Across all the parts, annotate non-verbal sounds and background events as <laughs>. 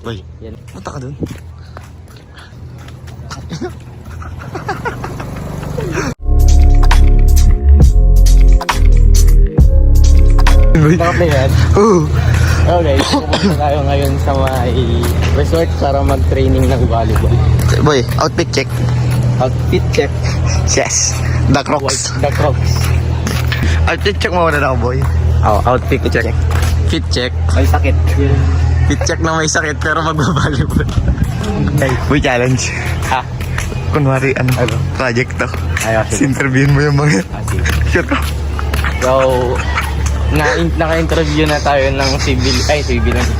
Boy, Yan. punta ka dun. Boy. Yan. Oh. Okay, pupunta tayo ngayon sa may resort para mag-training ng volleyball. Boy, outfit check. Outfit check. Yes. The Crocs. The Crocs. Outfit check mo muna daw, boy. Oh, outfit check. Fit check. May sakit. Fit check na may sakit pero magbabalibol. Okay. Boy, challenge. Ha? Kunwari, ano, Ano? project to. Sige. Interviewin mo yung mga... Ah. Sure ka? So, na naka-interview na tayo ng civil, ay civil ng,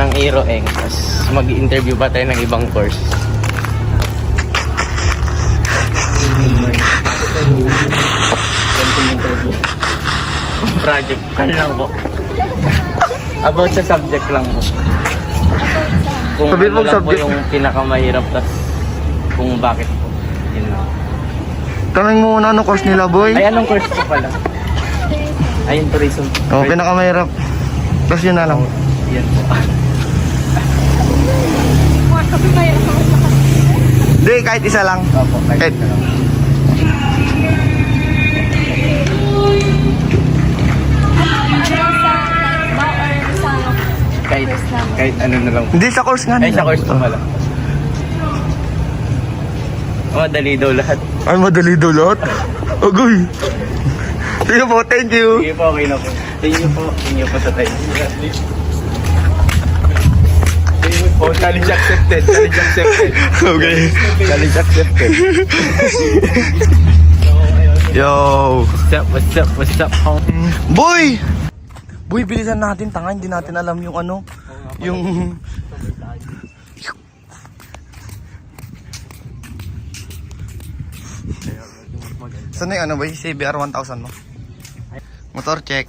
ng Aero Eng. Tapos mag-interview pa tayo ng ibang course. Project. Ano lang po? About sa subject lang po. Kung Sabi ano mo lang po subject. yung pinakamahirap tas kung bakit po. Yun lang. Tanong mo muna ano course nila, boy. Ay, anong course po pala? Ayun, tourism. Oh, pinakamahirap. Tapos yun na lang. Yan po. Hindi, kahit isa lang. Opo, kahit na lang. Kahit ano na lang. Hindi, sa course nga Ay, nila. sa course po pala. Oh, dali daw lahat. Ay, madali daw lahat. Agoy. Sige po, thank you. Sige po, okay na po. Thank you po. Thank you po sa time. Oh, challenge accepted. Challenge accepted. <laughs> Okay. Challenge accepted. Yo. What's up, what's up, what's up, home? Boy! Boy, bilisan natin. Tanga, hindi natin alam yung ano. Yung... Saan yung ano boy? CBR 1000 mo? Motor check.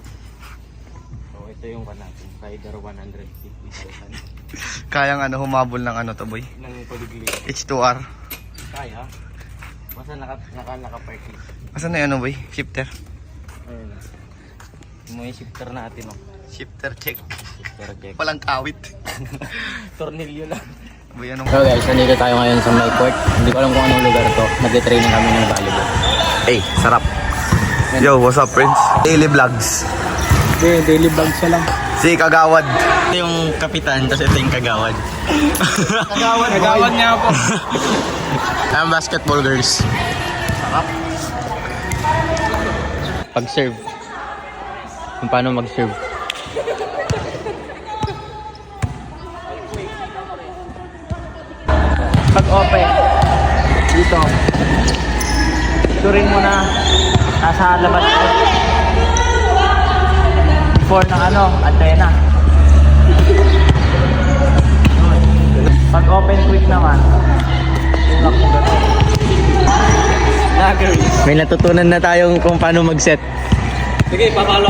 So, ito yung kan natin. Rider 150,000. Kayang ano, humabol ng ano to boy? Nang paligli. H2R. Kaya. Basta naka, naka, naka-park dito. Asan na yung ano boy? Shifter. Ayun. Yung shifter natin, oh. Shifter check. Shifter check. Walang kawit. <laughs> Tornilyo lang. So guys, nandito tayo ngayon sa may court. Hindi ko alam kung anong lugar to. Nag-training kami ng volleyball. Hey, sarap. Yo, what's up friends? Daily vlogs. Okay, daily vlog siya lang. Si Kagawad. Ito yung kapitan, tapos ito yung Kagawad. Nagawan, nagawan niya ako. Ang <laughs> basketball girls. Pag-serve. Kung paano mag-serve. Open, dito, turin mo na nasa labas ko. Before ng ano, antena. Pag open quick naman, tulak mo ganun. May natutunan na tayong kung paano mag-set. Sige, papalo.